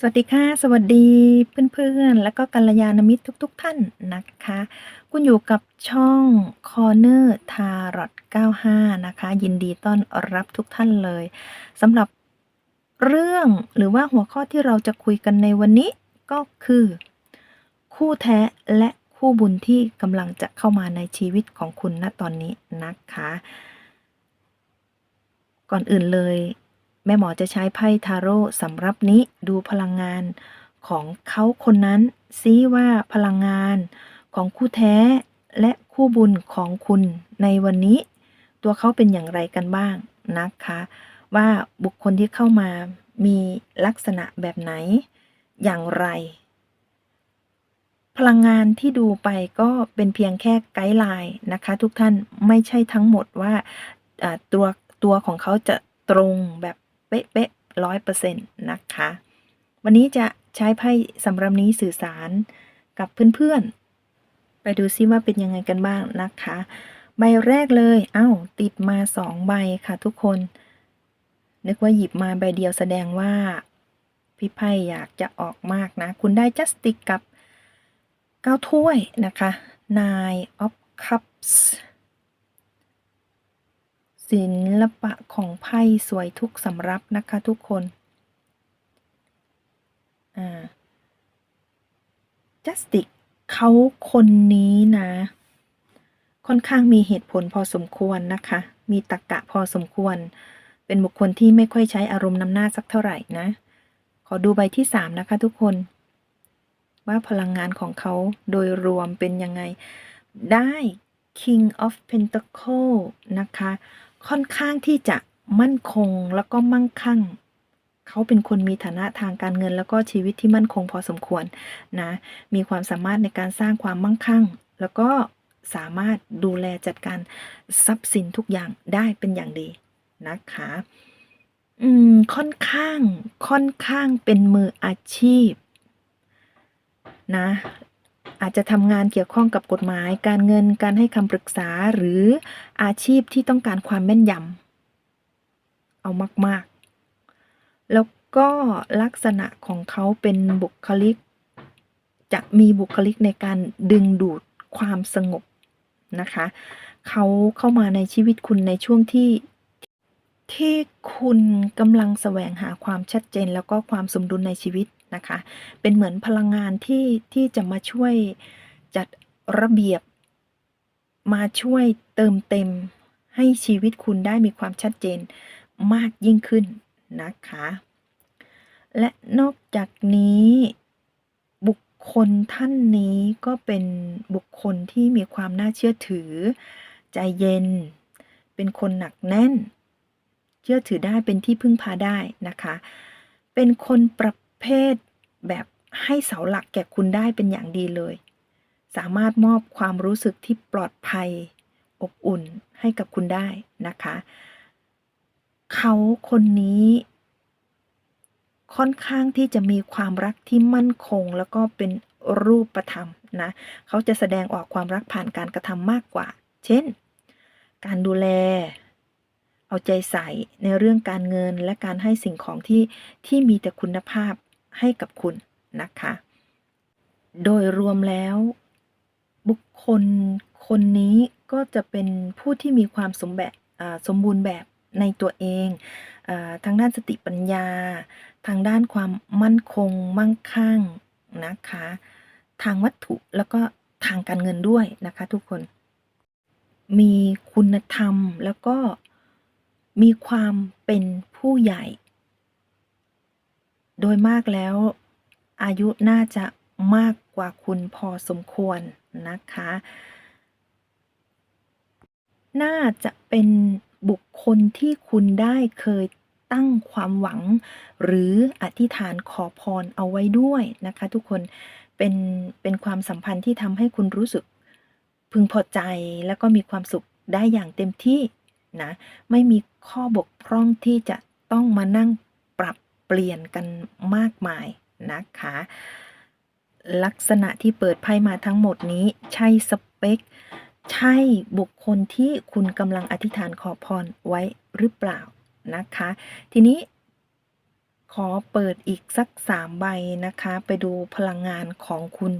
สวัสดีค่ะ สวัสดีเพื่อนๆ แล้วก็กัลยาณมิตรทุก ๆ ท่านนะคะ คุณอยู่กับช่อง Corner Tarot 95 นะคะ ยินดีต้อนรับทุกท่านเลยสำหรับเรื่องหรือว่าหัวข้อที่เราจะคุยกันในวันนี้ก็คือ คู่แท้และคู่บุญที่กำลังจะเข้ามาในชีวิตของคุณณตอนนี้นะคะ ก่อนอื่นเลย แม่หมอจะใช้ไพ่ทาโร่สำหรับนี้ดูพลังงานของเขาคนนั้นซิว่าพลังงานของคู่แท้และคู่บุญของคุณในวันนี้ ตัวเขาเป็นอย่างไรกันบ้างนะคะ ว่าบุคคลที่เข้ามามีลักษณะแบบไหน อย่างไร พลังงานที่ดูไปก็เป็นเพียงแค่ไกด์ไลน์นะคะ ทุกท่านไม่ใช่ทั้งหมดว่าตัวตัวของเขาจะตรงแบบ เป๊ะๆร้อยเปอร์เซ็นต์นะคะ วันนี้จะใช้ไพ่สำหรับนี้สื่อสารกับเพื่อนๆ ไปดูซิว่าเป็นยังไงกันบ้างนะคะ ใบแรกเลยเอ้า ติดมาสองใบค่ะทุกคน นึกว่าหยิบมาใบเดียวแสดงว่า พี่ไพ่อยากจะออกมากนะ คุณได้จัสติกกับเก้าถ้วยนะคะ Nine of Cups ศิลปะของไพ่สวยทุกสำรับนะคะทุกคน อ่า จัสติกเขาคนนี้นะ ค่อนข้างมีเหตุผลพอสมควรนะคะ มีตรรกะพอสมควร เป็นบุคคลที่ไม่ค่อยใช้อารมณ์นำหน้าสักเท่าไหร่นะ ขอดูใบที่สามนะคะทุกคน ว่าพลังงานของเขาโดยรวมเป็นยังไง ได้ King of Pentacle นะคะค่อนข้างที่จะมั่นคงแล้วก็มั่งคั่ง เขาเป็นคนมีฐานะทางการเงิน แล้วก็ชีวิตที่มั่นคงพอสมควรนะ มีความสามารถในการสร้างความมั่งคั่ง แล้วก็สามารถดูแลจัดการทรัพย์สินทุกอย่างได้เป็นอย่างดีนะคะ อืม ค่อนข้าง ค่อนข้างเป็นมืออาชีพนะ อาจจะทำงานเกี่ยวข้องกับกฎหมาย การเงินการให้คำปรึกษาหรืออาชีพที่ต้องการความแม่นยำเอามากๆ แล้วก็ลักษณะของเขาเป็นบุคลิก จะมีบุคลิกในการดึงดูดความสงบนะคะ เขาเข้ามาในชีวิตคุณในช่วงที่ที่คุณกำลังแสวงหาความชัดเจนแล้วก็ความสมดุลในชีวิต นะคะ เป็นเหมือนพลังงานที่ที่จะมาช่วยจัดระเบียบ มาช่วยเติมเต็มให้ชีวิตคุณได้มีความชัดเจนมากยิ่งขึ้นนะคะ และนอกจากนี้บุคคลท่านนี้ก็เป็นบุคคลที่มีความน่าเชื่อถือ ใจเย็น เป็นคนหนักแน่น เชื่อถือได้เป็นที่พึ่งพาได้นะคะ เป็นคนประ เภทแบบให้เสาหลักแก่คุณได้เป็นอย่างดีเลย สามารถมอบความรู้สึกที่ปลอดภัย อบอุ่นให้กับคุณได้นะคะ เขาคนนี้ ค่อนข้างที่จะมีความรักที่มั่นคง แล้วก็เป็นรูปธรรมนะ เขาจะแสดงออกความรักผ่านการกระทำมากกว่า เช่น การดูแล เอาใจใส่ในเรื่องการเงินและการให้สิ่งของที่ที่มีแต่คุณภาพ ให้กับคุณนะคะ โดยรวมแล้ว บุคคลคนนี้ก็จะเป็นผู้ที่มีความสมแบบสมบูรณ์แบบในตัวเองอทางด้านสติปัญญา ทางด้านความมั่นคง มั่งคั่งนะคะ ทางวัตถุแล้วก็ทางการเงินด้วยนะคะทุกคน มีคุณธรรมแล้วก็มีความเป็นผู้ใหญ่ โดยมากแล้ว อายุน่าจะมากกว่าคุณพอสมควรนะคะ น่าจะเป็นบุคคลที่คุณได้เคยตั้งความหวัง หรืออธิษฐานขอพรเอาไว้ด้วยนะคะ ทุกคนเป็นเป็นความสัมพันธ์ที่ทำให้คุณรู้สึกพึงพอใจแล้วก็มีความสุขได้อย่างเต็มที่นะ ไม่มีข้อบกพร่องที่จะต้องมานั่งปรับ เปลี่ยนกันมากมายนะคะ ลักษณะที่เปิดไพ่มาทั้งหมดนี้ใช่สเปค ใช่บุคคลที่คุณกำลังอธิษฐานขอพรไว้หรือเปล่านะคะ ทีนี้ขอเปิดอีกสักสามใบนะคะ ไปดูพลังงานของคุณ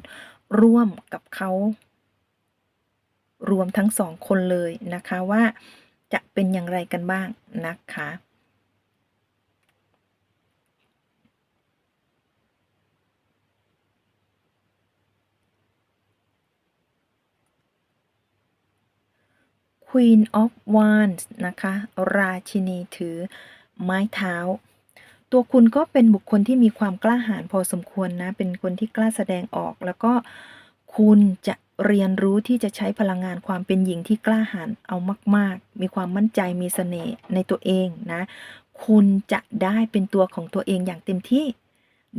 ร่วมกับเขารวมทั้งสองคนเลยนะคะว่าจะเป็นอย่างไรกันบ้างนะคะ Queen of Wands นะคะ ราชินีถือไม้เท้า ตัวคุณก็เป็นบุคคลที่มีความกล้าหาญพอสมควรนะ เป็นคนที่กล้าแสดงออก แล้วก็คุณจะเรียนรู้ที่จะใช้พลังงานความเป็นหญิงที่กล้าหาญเอามาก ๆ มีความมั่นใจมีเสน่ห์ในตัวเองนะ คุณจะได้เป็นตัวของตัวเองอย่างเต็มที่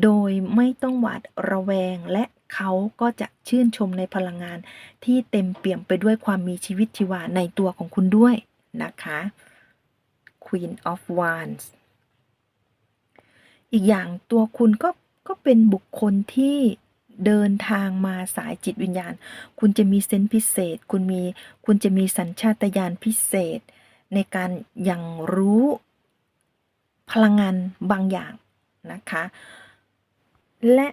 โดยไม่ต้องหวาดระแวงและ เขาก็จะชื่นชมในพลังงานที่เต็มเปี่ยมไปด้วยความมีชีวิตชีวาในตัวของคุณด้วยนะคะ Queen of Wands อีกอย่างตัวคุณก็ก็เป็นบุคคลที่เดินทางมาสายจิตวิญญาณ คุณจะมีเซนส์พิเศษ คุณมีคุณจะมีสัญชาตญาณพิเศษ ในการย่างรู้พลังงานบางอย่างนะคะ และ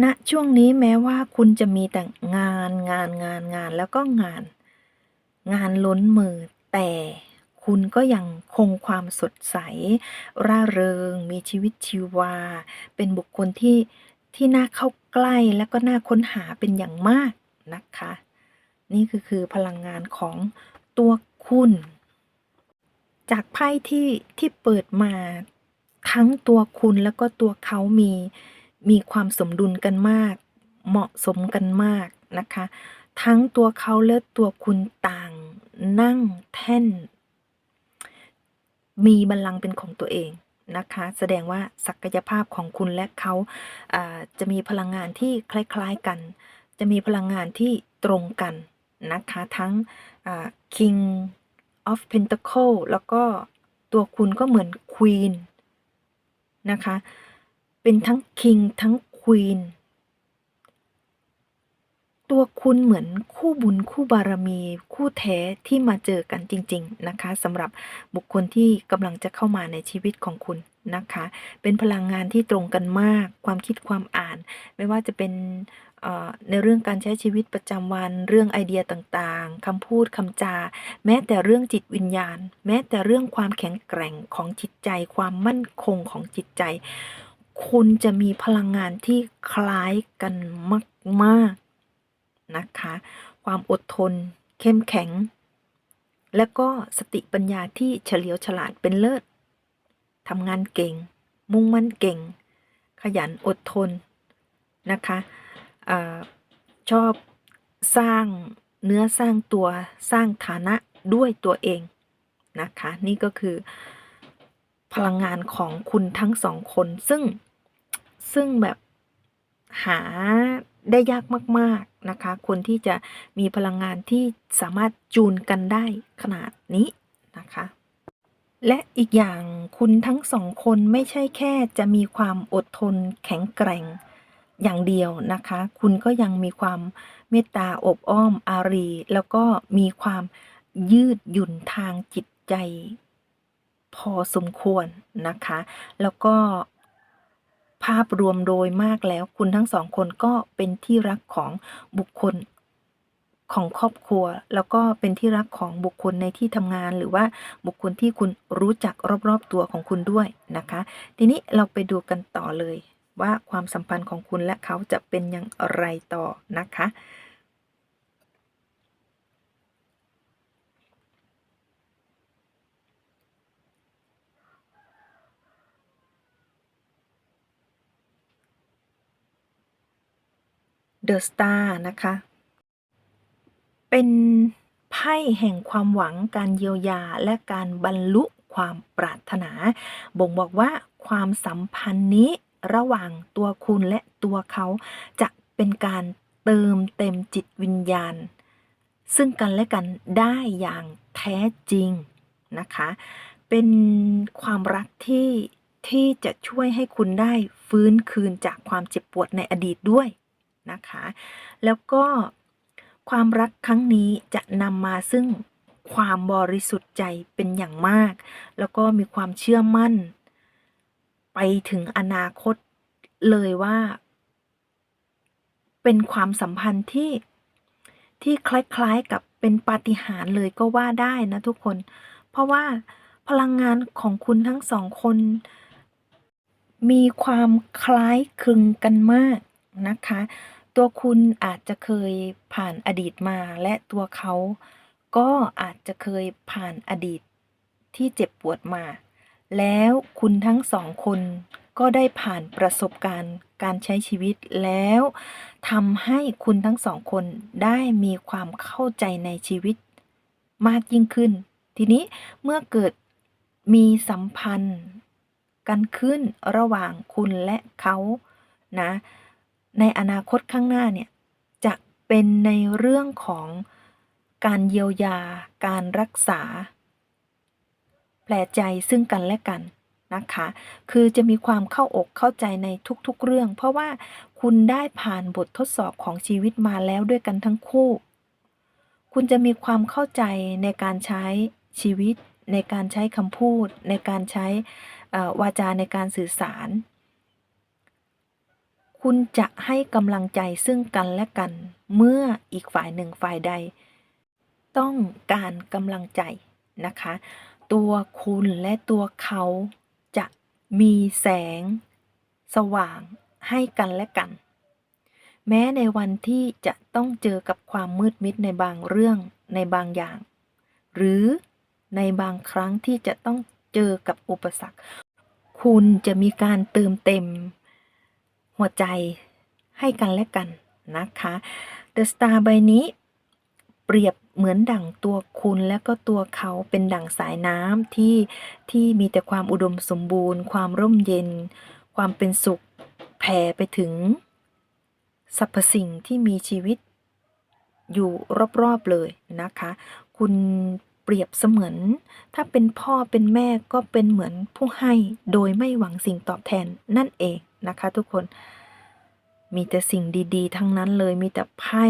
ณช่วงนี้แม้ว่าคุณจะมีแต่งานงานงานงานแล้วก็งาน งานล้นมือ แต่คุณก็ยังคงความสดใส ร่าเริง มีชีวิตชีวา เป็นบุคคลที่ที่น่าเข้าใกล้และก็น่าค้นหาเป็นอย่างมากนะคะ นี่คือคือพลังงานของตัวคุณ จากไพ่ที่ที่เปิดมาทั้งตัวคุณแล้วก็ตัวเขามี มีความสมดุลกันมาก เหมาะสมกันมากนะคะ ทั้งตัวเขาและตัวคุณต่างนั่งแท่น มีบัลลังก์เป็นของตัวเองนะคะ แสดงว่าศักยภาพของคุณและเขาอ่าจะมีพลังงานที่คล้ายๆกัน จะมีพลังงานที่ตรงกันนะคะ ทั้ง King of Pentacle แล้วก็ตัวคุณก็เหมือน Queen นะคะ เป็นทั้ง King ทั้ง Queen ตัวคุณเหมือนคู่บุญคู่บารมีคู่แท้ที่มาเจอกันจริง ๆ นะคะสำหรับบุคคลที่กำลังจะเข้ามาในชีวิตของคุณนะคะ เป็นพลังงานที่ตรงกันมาก ความคิดความอ่าน ไม่ว่าจะเป็นในเรื่องการใช้ชีวิตประจำวัน เรื่องไอเดียต่างๆคำพูดคำจา แม้แต่เรื่องจิตวิญญาณ แม้แต่เรื่องความแข็งแกร่งของจิตใจ ความมั่นคงของจิตใจ คุณจะมีพลังงานที่คล้ายกันมากๆนะคะ ความอดทน เข้มแข็ง และก็สติปัญญาที่เฉลียวฉลาดเป็นเลิศทำงานเก่ง มุ่งมั่นเก่ง ขยันอดทนนะคะอชอบสร้างเนื้อสร้างตัวสร้างฐานะด้วยตัวเองนะคะ นี่ก็คือ พลังงานของคุณทั้งสองคน ซึ่งซึ่งแบบหาได้ยากมาก ๆ นะคะ คนที่จะมีพลังงานที่สามารถจูนกันได้ขนาดนี้นะคะ และอีกอย่างคุณทั้งสองคนไม่ใช่แค่จะมีความอดทนแข็งแกร่งอย่างเดียวนะคะ คุณก็ยังมีความเมตตาอบอ้อมอารี แล้วก็มีความยืดหยุ่นทางจิตใจ พอสมควรนะคะ แล้วก็ภาพรวมโดยมากแล้วคุณทั้งสองคนก็เป็นที่รักของบุคคลของครอบครัว แล้วก็เป็นที่รักของบุคคลในที่ทำงาน หรือว่าบุคคลที่คุณรู้จักรอบๆตัวของคุณด้วยนะคะ ทีนี้เราไปดูกันต่อเลยว่าความสัมพันธ์ของคุณและเขาจะเป็นอย่างไรต่อนะคะ The Star นะคะ เป็นไพ่แห่งความหวังการเยียวยาและการบรรลุความปรารถนา บ่งบอกว่าความสัมพันธ์นี้ระหว่างตัวคุณและตัวเขาจะเป็นการเติมเต็มจิตวิญญาณ ซึ่งกันและกันได้อย่างแท้จริงนะคะ เป็นความรักที่ที่จะช่วยให้คุณได้ฟื้นคืนจากความเจ็บปวดในอดีตด้วย นะคะ แล้วก็ความรักครั้งนี้จะนำมาซึ่งความบริสุทธิ์ใจเป็นอย่างมาก แล้วก็มีความเชื่อมั่น ไปถึงอนาคตเลยว่า เป็นความสัมพันธ์ที่ที่คล้ายๆกับเป็นปาฏิหาริย์เลยก็ว่าได้นะทุกคน เพราะว่าพลังงานของคุณทั้งสองคน มีความคล้ายคลึงกันมาก นะคะ ตัวคุณอาจจะเคยผ่านอดีตมา และตัวเขาก็อาจจะเคยผ่านอดีตที่เจ็บปวดมา แล้วคุณทั้งสองคนก็ได้ผ่านประสบการณ์การใช้ชีวิตแล้วทำให้คุณทั้งสองคนได้มีความเข้าใจในชีวิตมากยิ่งขึ้น ทีนี้เมื่อเกิดมีสัมพันธ์กันขึ้นระหว่างคุณและเขานะ ในอนาคตข้างหน้าเนี่ยจะเป็นในเรื่องของการเยียวยา การรักษา แผลใจซึ่งกันและกันนะคะ คือจะมีความเข้าอกเข้าใจในทุกๆเรื่อง เพราะว่าคุณได้ผ่านบททดสอบของชีวิตมาแล้วด้วยกันทั้งคู่ คุณจะมีความเข้าใจในการใช้ชีวิต ในการใช้คำพูด ในการใช้วาจาในการสื่อสาร คุณจะให้กำลังใจซึ่งกันและกัน เมื่ออีกฝ่ายหนึ่งฝ่ายใด ต้องการกำลังใจนะคะ ตัวคุณและตัวเขาจะมีแสง สว่างให้กันและกัน แม้ในวันที่จะต้องเจอกับความมืดมิดในบางเรื่องในบางอย่าง หรือในบางครั้งที่จะต้องเจอกับอุปสรรค คุณจะมีการเติมเต็ม หัวใจให้กันและกันนะคะ The Star ใบนี้เปรียบเหมือนดั่งตัวคุณและก็ตัวเขาเป็นดั่งสายน้ำที่ที่มีแต่ความอุดมสมบูรณ์ ความร่มเย็น ความเป็นสุขแผ่ไปถึงสรรพสิ่งที่มีชีวิตอยู่รอบๆเลยนะคะ คุณเปรียบเสมือน ถ้าเป็นพ่อเป็นแม่ก็เป็นเหมือนผู้ให้โดยไม่หวังสิ่งตอบแทนนั่นเอง นะคะ ทุกคนมีแต่สิ่งดีๆ ทั้งนั้นเลยมีแต่ไพ่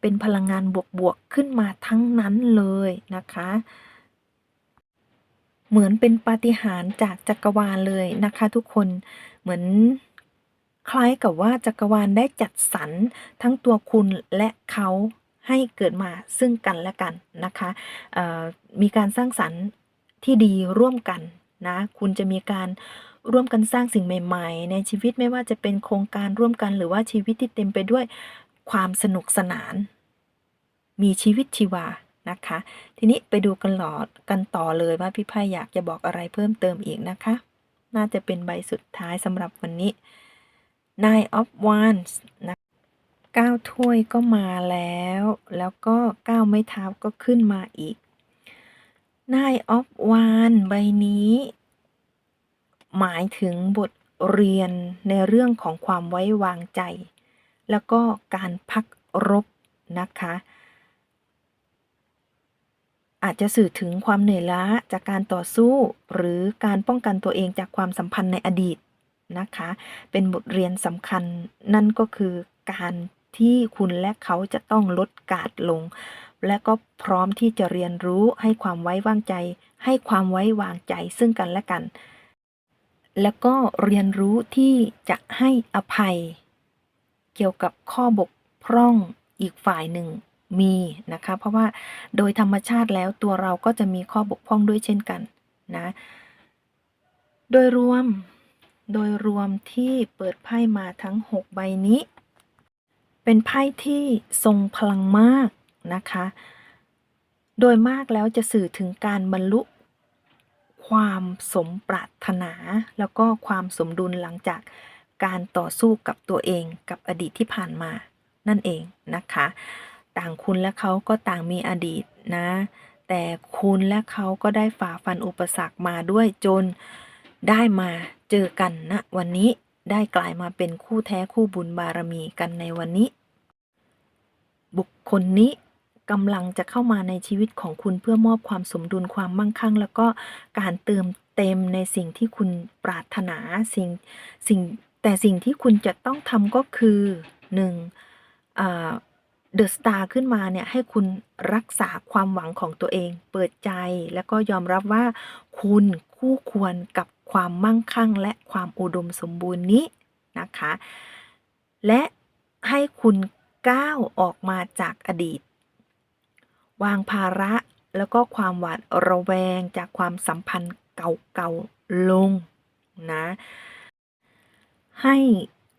เป็นพลังงานบวกๆขึ้นมาทั้งนั้นเลยนะคะ เหมือนเป็นปาฏิหาริย์จากจักรวาลเลยนะคะ ทุกคนเหมือนคล้ายกับว่าจักรวาลได้จัดสรรทั้งตัวคุณและเขาให้เกิดมาซึ่งกันและกันนะคะมีการสร้างสรรค์ที่ดีร่วมกันนะ คุณจะมีการ ร่วมกันสร้างสิ่งใหม่ ๆ ในชีวิตไม่ว่าจะเป็นโครงการร่วมกันหรือว่าชีวิตที่เต็มไปด้วยความสนุกสนาน มีชีวิตชีวานะคะ ทีนี้ไปดูกันหลอดกันต่อเลยว่าพี่ไพ่อยากจะบอกอะไรเพิ่มเติมอีกนะคะ น่าจะเป็นใบสุดท้ายสำหรับวันนี้ Nine of Wands นะเก้าถ้วยก็มาแล้ว แล้วก็เก้าไม้เท้าก็ขึ้นมาอีก Nine of Wands ใบนี้ หมายถึงบทเรียนในเรื่องของความไว้วางใจ แล้วก็การพักรบนะคะ อาจจะสื่อถึงความเหนื่อยล้าจากการต่อสู้ หรือการป้องกันตัวเองจากความสัมพันธ์ในอดีตนะคะ เป็นบทเรียนสำคัญนั่นก็คือการที่คุณและเขาจะต้องลดการดลง และก็พร้อมที่จะเรียนรู้ให้ความไว้วางใจ ให้ความไว้วางใจซึ่งกันและกัน แล้วก็เรียนรู้ที่จะให้อภัย เกี่ยวกับข้อบกพร่องอีกฝ่ายหนึ่งมีนะคะ เพราะว่าโดยธรรมชาติแล้วตัวเราก็จะมีข้อบกพร่องด้วยเช่นกันนะโดยรวมโดยรวมที่เปิดไพ่มาทั้ง 6 ใบนี้ เป็นไพ่ที่ทรงพลังมากนะคะ โดยมากแล้วจะสื่อถึงการบรรลุ ความสมปรารถนา แล้วก็ความสมดุลหลังจากการต่อสู้กับตัวเองกับอดีตที่ผ่านมานั่นเองนะคะ ต่างคุณและเขาก็ต่างมีอดีตนะ แต่คุณและเขาก็ได้ฝ่าฟันอุปสรรคมาด้วยจนได้มาเจอกันณวันนี้ได้กลายมาเป็นคู่แท้คู่บุญบารมีกันในวันนี้ บุคคลนี้ กำลังจะเข้ามาในชีวิตของคุณเพื่อมอบความสมดุลความมั่งคั่ง แล้วก็การเติมเต็มในสิ่งที่คุณปรารถนาสิ่งสิ่งแต่สิ่งที่คุณจะต้องทำก็คือหนึ่งเดอะสตาร์ขึ้นมาเนี่ยให้คุณรักษาความหวังของตัวเอง เปิดใจแล้วก็ยอมรับว่าคุณคู่ควรกับความมั่งคั่ง และความอุดมสมบูรณ์นี้นะคะ และให้คุณก้าวออกมาจากอดีต วางภาระแล้วก็ความหวาดระแวงจากความสัมพันธ์เก่าๆลงนะให้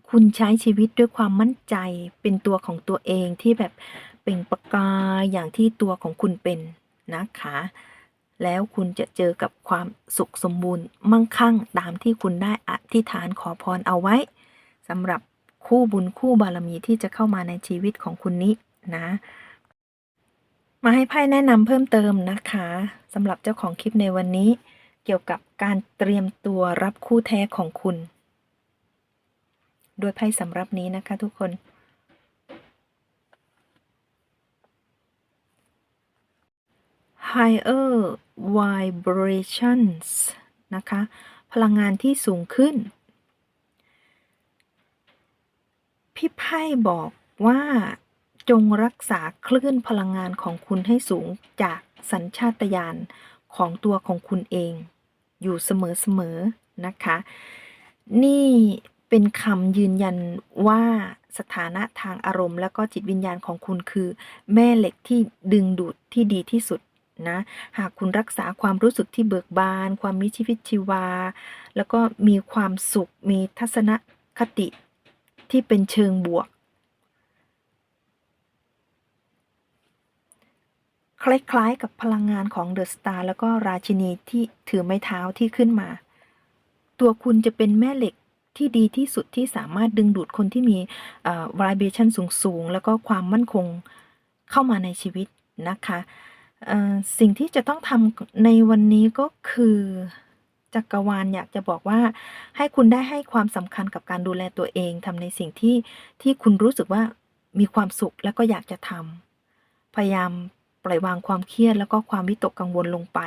คุณใช้ชีวิตด้วยความมั่นใจเป็นตัวของตัวเองที่แบบเปล่งประกายอย่างที่ตัวของคุณเป็นนะคะ แล้วคุณจะเจอกับความสุขสมบูรณ์มั่งคั่งตามที่คุณได้อธิษฐานขอพรเอาไว้สำหรับคู่บุญคู่บารมีที่จะเข้ามาในชีวิตของคุณนี้นะ มาให้ไพ่แนะนำเพิ่มเติมนะคะสำหรับเจ้าของคลิปในวันนี้ เกี่ยวกับการเตรียมตัวรับคู่แท้ของคุณโดยไพ่สำรับนี้นะคะทุกคน higher vibrations นะคะ พลังงานที่สูงขึ้น พี่ไพ่บอกว่า จงรักษาคลื่นพลังงานของคุณให้สูงจากสัญชาตญาณของตัวของคุณเอง อยู่เสมอๆนะคะ นี่เป็นคำยืนยันว่าสถานะทางอารมณ์ และก็จิตวิญญาณของคุณคือ แม่เหล็กที่ดึงดูดที่ดีที่สุดนะหากคุณรักษาความรู้สึกที่เบิกบาน ความมีชีวิตชีวา แล้วก็มีความสุขมีทัศนคติที่เป็นเชิงบวก คล้ายๆ กับพลังงานของเดอะสตาร์แล้วก็ราชินีที่ถือไม้เท้าที่ขึ้นมา ตัวคุณจะเป็นแม่เหล็กที่ดีที่สุดที่สามารถดึงดูดคนที่มีเอ่อ vibration สูงๆ แล้วก็ความมั่นคงเข้ามาในชีวิตนะคะสิ่งที่จะต้องทำในวันนี้ก็คือจักรวาลอยากจะบอกว่า ให้คุณได้ให้ความสำคัญกับการดูแลตัวเองทำในสิ่งที่ที่คุณรู้สึกว่ามีความสุขแล้วก็อยากจะทำพยายาม ปล่อยวางความเครียดแล้วก็ความวิตกกังวลลงไป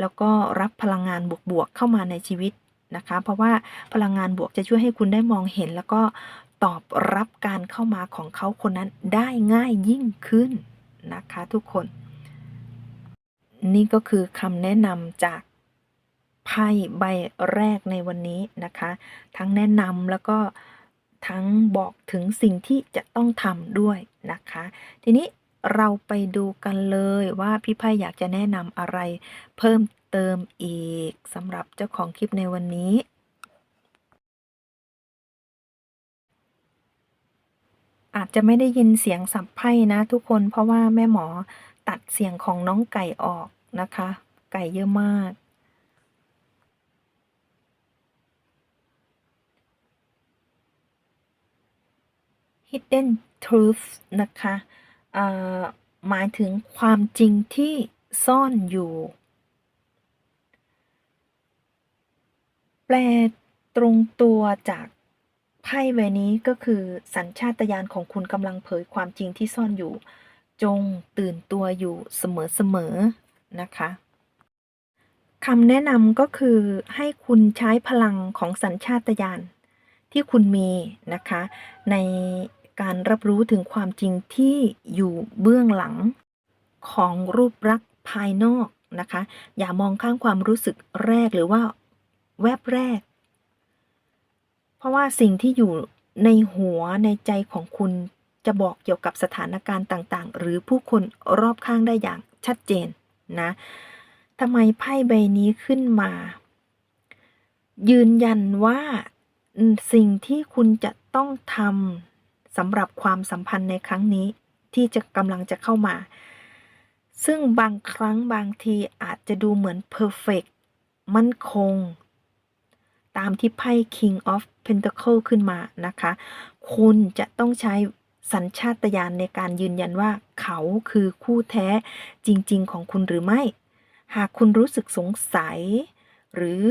แล้วก็รับพลังงานบวกๆเข้ามาในชีวิตนะคะ เพราะว่าพลังงานบวกจะช่วยให้คุณได้มองเห็น แล้วก็ตอบรับการเข้ามาของเขาคนนั้นได้ง่ายยิ่งขึ้นนะคะทุกคน นี่ก็คือคำแนะนำจากไพ่ใบแรกในวันนี้นะคะ ทั้งแนะนำแล้วก็ทั้งบอกถึงสิ่งที่จะต้องทำด้วยนะคะ ทีนี้ เราไปดูกันเลยว่าพี่ไพ่อยากจะแนะนำอะไร เพิ่มเติมอีกสำหรับเจ้าของคลิปในวันนี้ อาจจะไม่ได้ยินเสียงสับไพ่นะทุกคนเพราะว่าแม่หมอตัดเสียงของน้องไก่ออกนะคะ ไก่เยอะมาก hidden truth นะคะ หมายถึงความจริงที่ซ่อนอยู่ แปลตรงตัวจากไพ่ใบนี้ก็คือสัญชาตญาณของคุณกำลังเผยความจริงที่ซ่อนอยู่ จงตื่นตัวอยู่เสมอๆนะคะคำแนะนำก็คือให้คุณใช้พลังของสัญชาตญาณที่คุณมีนะคะ ใน การรับรู้ถึงความจริงที่อยู่เบื้องหลังของรูปลักษณ์ภายนอกนะคะ อย่ามองข้ามความรู้สึกแรกหรือว่าแวบแรก เพราะว่าสิ่งที่อยู่ในหัวในใจของคุณจะบอกเกี่ยวกับสถานการณ์ต่างๆ หรือผู้คนรอบข้างได้อย่างชัดเจนนะทำไมไพ่ใบนี้ขึ้นมา ยืนยันว่าสิ่งที่คุณจะต้องทำ สำหรับความสัมพันธ์ในครั้งนี้ที่จะกำลังจะเข้ามา ซึ่งบางครั้งบางทีอาจจะดูเหมือน perfect มั่นคง ตามที่ไพ่ King of Pentacle ขึ้นมานะคะ คุณจะต้องใช้สัญชาตญาณในการยืนยันว่าเขาคือคู่แท้จริง ๆ ของคุณหรือไม่ หากคุณรู้สึกสงสัย หรือ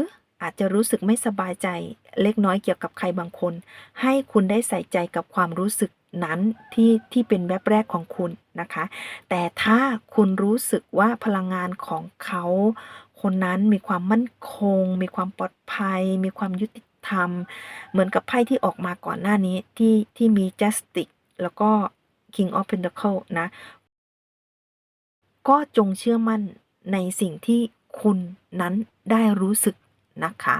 อาจจะรู้สึกไม่สบายใจ เล็กน้อยเกี่ยวกับใครบางคน ให้คุณได้ใส่ใจกับความรู้สึกนั้นที่ที่เป็นแวบแรกของคุณนะคะ แต่ถ้าคุณรู้สึกว่าพลังงานของเขา คนนั้นมีความมั่นคง มีความปลอดภัย มีความยุติธรรม เหมือนกับไพ่ที่ออกมาก่อนหน้านี้ที่ที่มี justice แล้วก็ king of pentacle นะ ก็จงเชื่อมั่นในสิ่งที่คุณนั้นได้รู้สึก นะคะ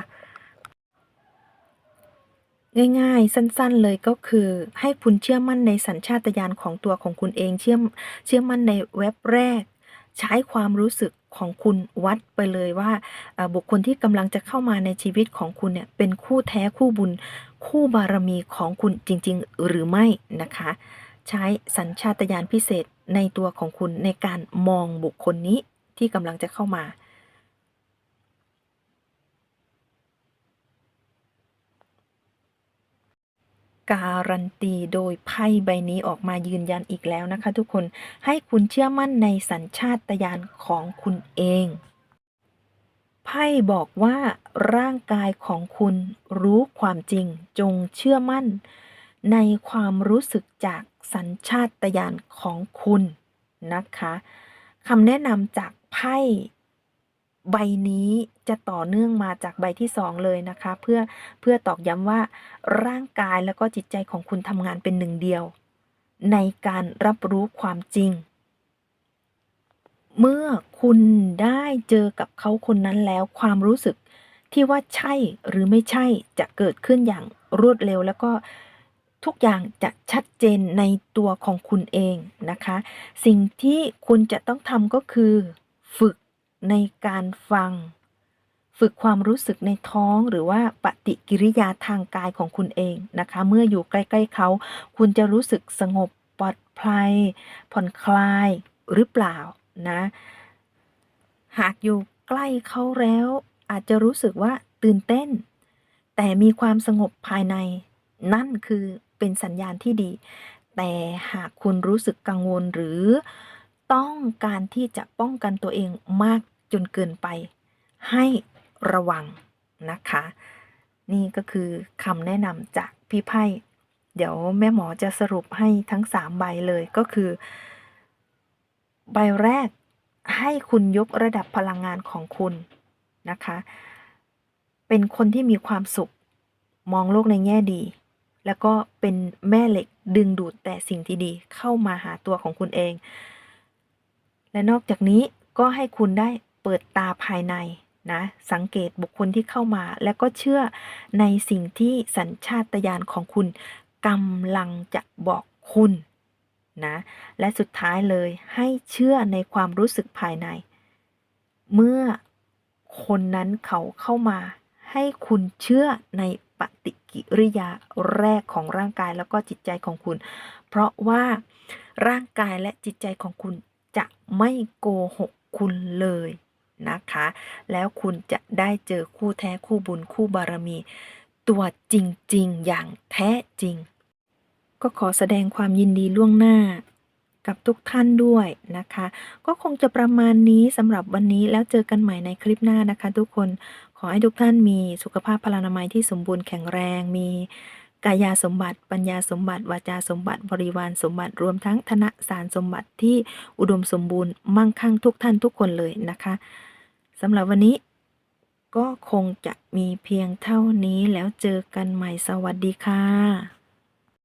ง่ายๆ สั้นๆเลยก็คือ ให้คุณเชื่อมั่นในสัญชาตญาณของตัวของคุณเองเชื่อมเชื่อมั่นในเว็บแรก ใช้ความรู้สึกของคุณวัดไปเลยว่าบุคคลที่กำลังจะเข้ามาในชีวิตของคุณเนี่ยเป็นคู่แท้คู่บุญ คู่บารมีของคุณจริง ๆ หรือไม่นะคะ ใช้สัญชาตญาณพิเศษในตัวของคุณในการมองบุคคลนี้ที่กำลังจะเข้ามา การันตีโดยไพ่ใบนี้ออกมายืนยันอีกแล้วนะคะ ทุกคนให้คุณเชื่อมั่นในสัญชาตญาณของคุณเองไพ่บอกว่าร่างกายของคุณรู้ความจริงจงเชื่อมั่น ในความรู้สึกจากสัญชาตญาณของคุณนะคะคำแนะนำจากไพ่ ใบนี้จะต่อเนื่องมาจากใบที่สองเลยนะคะ เพื่อเพื่อตอกย้ำว่าร่างกายแล้วก็จิตใจของคุณทำงานเป็นหนึ่งเดียว ในการรับรู้ความจริง เมื่อคุณได้เจอกับเขาคนนั้นแล้วความรู้สึกที่ว่าใช่หรือไม่ใช่จะเกิดขึ้นอย่างรวดเร็วแล้วก็ทุกอย่างจะชัดเจนในตัวของคุณเองนะคะ สิ่งที่คุณจะต้องทำก็คือ ฝึก ในการฟัง ฝึกความรู้สึกในท้องหรือว่าปฏิกิริยาทางกายของคุณเองนะคะ เมื่ออยู่ใกล้ ๆเขา คุณจะรู้สึกสงบปลอดภัยผ่อนคลายหรือเปล่านะ หากอยู่ใกล้เขาแล้ว อาจจะรู้สึกว่าตื่นเต้น แต่มีความสงบภายใน นั่นคือเป็นสัญญาณที่ดี แต่หากคุณรู้สึกกังวลหรือต้องการที่จะป้องกันตัวเองมาก จนเกินไป ให้ระวังนะคะ นี่ก็คือคำแนะนำจากพี่ไพ่เดี๋ยวแม่หมอจะสรุปให้ทั้งสามใบเลยก็คือ ใบแรกให้คุณยกระดับพลังงานของคุณนะคะ เป็นคนที่มีความสุข มองโลกในแง่ดี แล้วก็เป็นแม่เหล็กดึงดูดแต่สิ่งที่ดีเข้ามาหาตัวของคุณเอง และนอกจากนี้ก็ให้คุณได้ เปิดตาภายในนะสังเกตบุคคลที่เข้ามา แล้วก็เชื่อในสิ่งที่สัญชาตญาณของคุณกำลังจะบอกคุณนะและสุดท้ายเลยให้เชื่อในความรู้สึกภายใน เมื่อคนนั้นเขาเข้ามา ให้คุณเชื่อในปฏิกิริยาแรกของร่างกายแล้วก็จิตใจของคุณ เพราะว่าร่างกายและจิตใจของคุณจะไม่โกหกคุณเลย นะคะ แล้วคุณจะได้เจอคู่แท้คู่บุญคู่บารมี ตัวจริงๆ อย่างแท้จริง ก็ขอแสดงความยินดีล่วงหน้ากับทุกท่านด้วยนะคะ ก็คงจะประมาณนี้สำหรับวันนี้แล้วเจอกันใหม่ในคลิปหน้านะคะ ทุกคนขอให้ทุกท่านมีสุขภาพพลานามัยที่สมบูรณ์แข็งแรง มีกายาสมบัติปัญญาสมบัติวาจาสมบัติบริวารสมบัติรวมทั้งธนสารสมบัติที่อุดมสมบูรณ์มั่งคั่งทุกท่านทุกคนเลยนะคะ สำหรับวันนี้ ก็คงจะมีเพียงเท่านี้แล้วเจอกันใหม่สวัสดีค่ะ